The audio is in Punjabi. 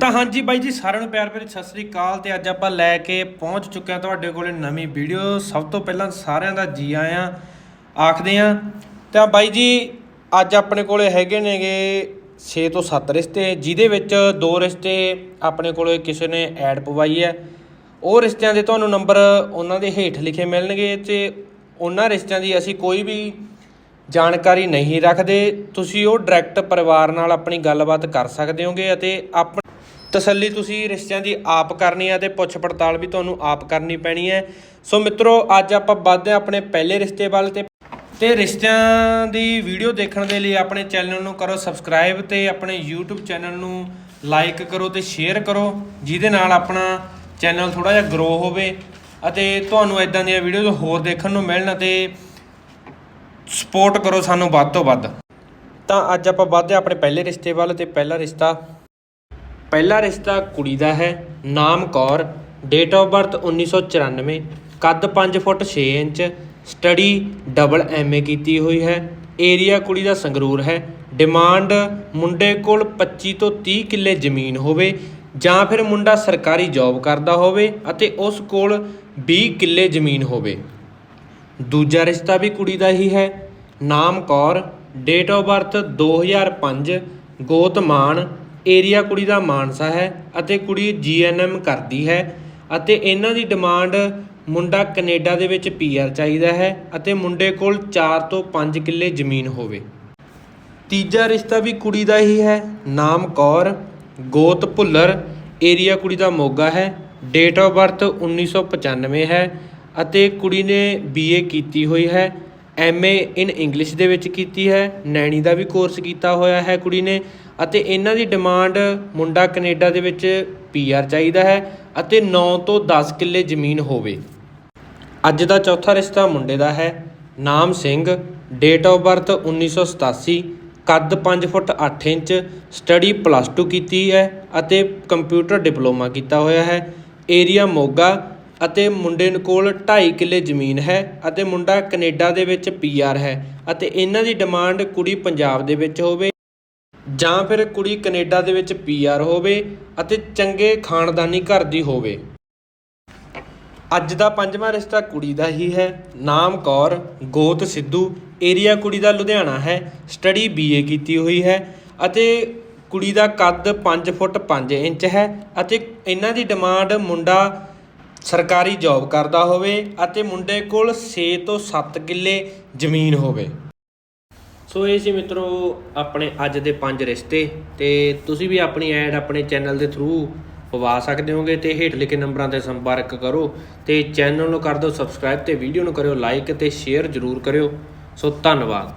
ਤਾਂ ਹਾਂਜੀ ਬਾਈ ਜੀ, ਸਾਰਿਆਂ ਨੂੰ ਪਿਆਰ ਭਰੀ ਸਤਿ ਸ੍ਰੀ ਅਕਾਲ ਤੇ ਅੱਜ ਆਪਾਂ ਲੈ ਕੇ ਪਹੁੰਚ ਚੁੱਕੇ ਹਾਂ ਤੁਹਾਡੇ ਕੋਲੇ ਨਵੀਂ ਵੀਡੀਓ। ਸਭ ਤੋਂ ਪਹਿਲਾਂ ਸਾਰਿਆਂ ਦਾ ਜੀ ਆਇਆਂ, ਆਖਦੇ ਆਂ। ਤਾਂ ਬਾਈ ਜੀ, ਅੱਜ ਆਪਣੇ ਕੋਲੇ ਹੈਗੇ ਨੇਗੇ 6 ਤੋਂ 7 ਰਿਸ਼ਤੇ, ਜਿਹਦੇ ਵਿੱਚ ਦੋ ਰਿਸ਼ਤੇ ਆਪਣੇ ਕੋਲੇ ਕਿਸੇ ਨੇ ਐਡ ਪਵਾਈ ਹੈ। ਉਹ ਰਿਸ਼ਤਿਆਂ ਦੇ ਤੁਹਾਨੂੰ ਨੰਬਰ ਉਹਨਾਂ ਦੇ ਹੇਠ ਲਿਖੇ ਮਿਲਣਗੇ ਤੇ ਉਹਨਾਂ ਰਿਸ਼ਤਿਆਂ ਦੀ ਅਸੀਂ ਕੋਈ ਵੀ ਜਾਣਕਾਰੀ ਨਹੀਂ ਰੱਖਦੇ, ਤੁਸੀਂ ਉਹ ਡਾਇਰੈਕਟ ਪਰਿਵਾਰ ਨਾਲ ਆਪਣੀ ਗੱਲਬਾਤ ਕਰ ਸਕਦੇ ਹੋਗੇ ਅਤੇ ਆਪ ਤਸੱਲੀ ਤੁਸੀਂ ਰਿਸ਼ਤਿਆਂ ਦੀ ਆਪ ਕਰਨੀ ਹੈ ਤੇ ਪੁੱਛ ਪੜਤਾਲ ਵੀ ਤੁਹਾਨੂੰ ਆਪ ਕਰਨੀ ਪੈਣੀ ਹੈ। ਸੋ ਮਿੱਤਰੋ, ਅੱਜ ਆਪਾਂ ਵੱਧਦੇ ਹਾਂ ਆਪਣੇ ਪਹਿਲੇ ਰਿਸ਼ਤੇ ਵੱਲ ਤੇ ਤੇ ਰਿਸ਼ਤਿਆਂ ਦੀ ਵੀਡੀਓ ਦੇਖਣ ਦੇ ਲਈ ਆਪਣੇ ਚੈਨਲ ਨੂੰ ਕਰੋ ਸਬਸਕ੍ਰਾਈਬ ਤੇ ਆਪਣੇ YouTube ਚੈਨਲ ਨੂੰ ਲਾਈਕ ਕਰੋ ਤੇ ਸ਼ੇਅਰ ਕਰੋ, ਜਿਹਦੇ ਨਾਲ ਆਪਣਾ ਚੈਨਲ ਥੋੜਾ ਜਿਹਾ ਗਰੋ ਹੋਵੇ ਅਤੇ ਤੁਹਾਨੂੰ ਇਦਾਂ ਦੀਆਂ ਵੀਡੀਓਜ਼ ਹੋਰ ਦੇਖਣ ਨੂੰ ਮਿਲਣ ਅਤੇ ਸਪੋਰਟ ਕਰੋ ਸਾਨੂੰ ਵੱਧ ਤੋਂ ਵੱਧ। ਤਾਂ ਅੱਜ ਆਪਾਂ ਵੱਧਦੇ ਹਾਂ ਆਪਣੇ ਪਹਿਲੇ ਰਿਸ਼ਤੇ ਵੱਲ ਤੇ ਪਹਿਲਾ ਰਿਸ਼ਤਾ। ਪਹਿਲਾ ਰਿਸ਼ਤਾ ਕੁੜੀ ਦਾ ਹੈ, ਨਾਮ ਕੌਰ ਡੇਟ ਆਫ ਬਰਥ 1994 ਕੱਦ 5 foot 6 inch study double MA ਕੀਤੀ ਹੋਈ ਹੈ ਏਰੀਆ ਕੁੜੀ ਦਾ ਸੰਗਰੂਰ ਹੈ ਡਿਮਾਂਡ ਮੁੰਡੇ ਕੋਲ 25 ਤੋਂ 30 ਕਿੱਲੇ ਜ਼ਮੀਨ ਹੋਵੇ ਜਾਂ ਫਿਰ ਮੁੰਡਾ ਸਰਕਾਰੀ ਜੌਬ ਕਰਦਾ ਹੋਵੇ ਅਤੇ ਉਸ ਕੋਲ 20 ਕਿੱਲੇ ਜ਼ਮੀਨ ਹੋਵੇ। ਦੂਜਾ ਰਿਸ਼ਤਾ ਵੀ ਕੁੜੀ ਦਾ ਹੀ ਹੈ ਨਾਮ ਕੌਰ ਡੇਟ ਆਫ ਬਰਥ 2005 ਗੋਤ ਮਾਨ ਏਰੀਆ ਕੁੜੀ ਦਾ ਮਾਨਸਾ ਹੈ ਅਤੇ ਕੁੜੀ ਜੀਐਨਐਮ ਕਰਦੀ ਹੈ ਅਤੇ ਇਹਨਾਂ ਦੀ ਡਿਮਾਂਡ ਮੁੰਡਾ ਕੈਨੇਡਾ ਦੇ ਵਿੱਚ ਪੀਆਰ ਚਾਹੀਦਾ ਹੈ ਅਤੇ ਮੁੰਡੇ ਕੋਲ 4 ਤੋਂ 5 ਕਿੱਲੇ ਜ਼ਮੀਨ ਹੋਵੇ। ਤੀਜਾ ਰਿਸ਼ਤਾ ਵੀ ਕੁੜੀ ਦਾ ਹੀ ਹੈ, ਨਾਮ ਕੌਰ, ਗੋਤ ਭੁੱਲਰ ਏਰੀਆ ਕੁੜੀ ਦਾ ਮੋਗਾ ਹੈ ਡੇਟ ਆਫ ਬਰਥ 1995 ਹੈ ਅਤੇ ਕੁੜੀ ਨੇ ਬੀਏ ਕੀਤੀ ਹੋਈ ਹੈ ਐਮਏ ਇਨ ਇੰਗਲਿਸ਼ ਦੇ ਵਿੱਚ ਕੀਤੀ ਹੈ। ਨੈਣੀ ਦਾ ਵੀ ਕੋਰਸ ਕੀਤਾ ਹੋਇਆ ਹੈ ਕੁੜੀ ਨੇ ਅਤੇ ਇਹਨਾਂ ਦੀ ਡਿਮਾਂਡ ਮੁੰਡਾ ਕੈਨੇਡਾ ਦੇ ਵਿੱਚ ਪੀਆਰ ਚਾਹੀਦਾ ਹੈ ਅਤੇ 9 ਤੋਂ 10 ਕਿੱਲੇ ਜ਼ਮੀਨ ਹੋਵੇ। ਅੱਜ ਦਾ ਚੌਥਾ ਰਿਸ਼ਤਾ ਮੁੰਡੇ ਦਾ ਹੈ। ਨਾਮ ਸਿੰਘ ਡੇਟ ਆਫ ਬਰਥ 1987 ਕੱਦ 5 ਫੁੱਟ 8 ਇੰਚ ਸਟੱਡੀ ਪਲੱਸ 2 ਕੀਤੀ ਹੈ ਅਤੇ ਕੰਪਿਊਟਰ ਡਿਪਲੋਮਾ ਕੀਤਾ ਹੋਇਆ ਹੈ। ਏਰੀਆ ਮੋਗਾ ਅਤੇ ਮੁੰਡੇ ਕੋਲ ਢਾਈ ਕਿੱਲੇ ਜ਼ਮੀਨ ਹੈ ਅਤੇ ਮੁੰਡਾ ਕੈਨੇਡਾ ਦੇ ਵਿੱਚ ਪੀਆਰ ਹੈ ਅਤੇ ਇਹਨਾਂ ਦੀ ਡਿਮਾਂਡ ਕੁੜੀ ਪੰਜਾਬ ਦੇ ਵਿੱਚ ਹੋਵੇ ਜਾਂ ਫਿਰ ਕੁੜੀ ਕੈਨੇਡਾ ਦੇ ਵਿੱਚ ਪੀਆਰ ਹੋਵੇ ਅਤੇ ਚੰਗੇ ਖਾਨਦਾਨੀ ਘਰ ਦੀ ਹੋਵੇ। ਅੱਜ ਦਾ ਪੰਜਵਾਂ ਰਿਸ਼ਤਾ ਕੁੜੀ ਦਾ ਹੀ ਹੈ। ਨਾਮ ਕੌਰ, ਗੋਤ ਸਿੱਧੂ, ਏਰੀਆ ਕੁੜੀ ਦਾ ਲੁਧਿਆਣਾ ਹੈ। ਸਟੱਡੀ ਬੀਏ ਕੀਤੀ ਹੋਈ ਹੈ ਅਤੇ ਕੁੜੀ ਦਾ ਕੱਦ 5 ਫੁੱਟ 5 ਇੰਚ ਹੈ ਅਤੇ ਇਹਨਾਂ ਦੀ ਡਿਮਾਂਡ ਮੁੰਡਾ ਸਰਕਾਰੀ ਜੌਬ ਕਰਦਾ ਹੋਵੇ ਅਤੇ ਮੁੰਡੇ ਕੋਲ 6 ਤੋਂ 7 ਕਿੱਲੇ ਜ਼ਮੀਨ ਹੋਵੇ। ਸੋ ਇਹ ਸੀ ਮਿੱਤਰੋ ਆਪਣੇ ਅੱਜ ਦੇ ਪੰਜ ਰਿਸ਼ਤੇ ਤੇ ਤੁਸੀਂ ਵੀ ਆਪਣੀ ਐਡ ਆਪਣੇ ਚੈਨਲ ਦੇ ਥਰੂ ਪਵਾ ਸਕਦੇ ਹੋਗੇ ਤੇ ਹੇਠ ਲਿਖੇ ਨੰਬਰਾਂ ਤੇ ਸੰਪਰਕ ਕਰੋ ਤੇ ਚੈਨਲ ਨੂੰ ਕਰ ਦਿਓ ਸਬਸਕ੍ਰਾਈਬ ਤੇ ਵੀਡੀਓ ਨੂੰ ਕਰਿਓ ਲਾਈਕ ਤੇ ਸ਼ੇਅਰ ਜ਼ਰੂਰ ਕਰਿਓ। ਸੋ ਧੰਨਵਾਦ।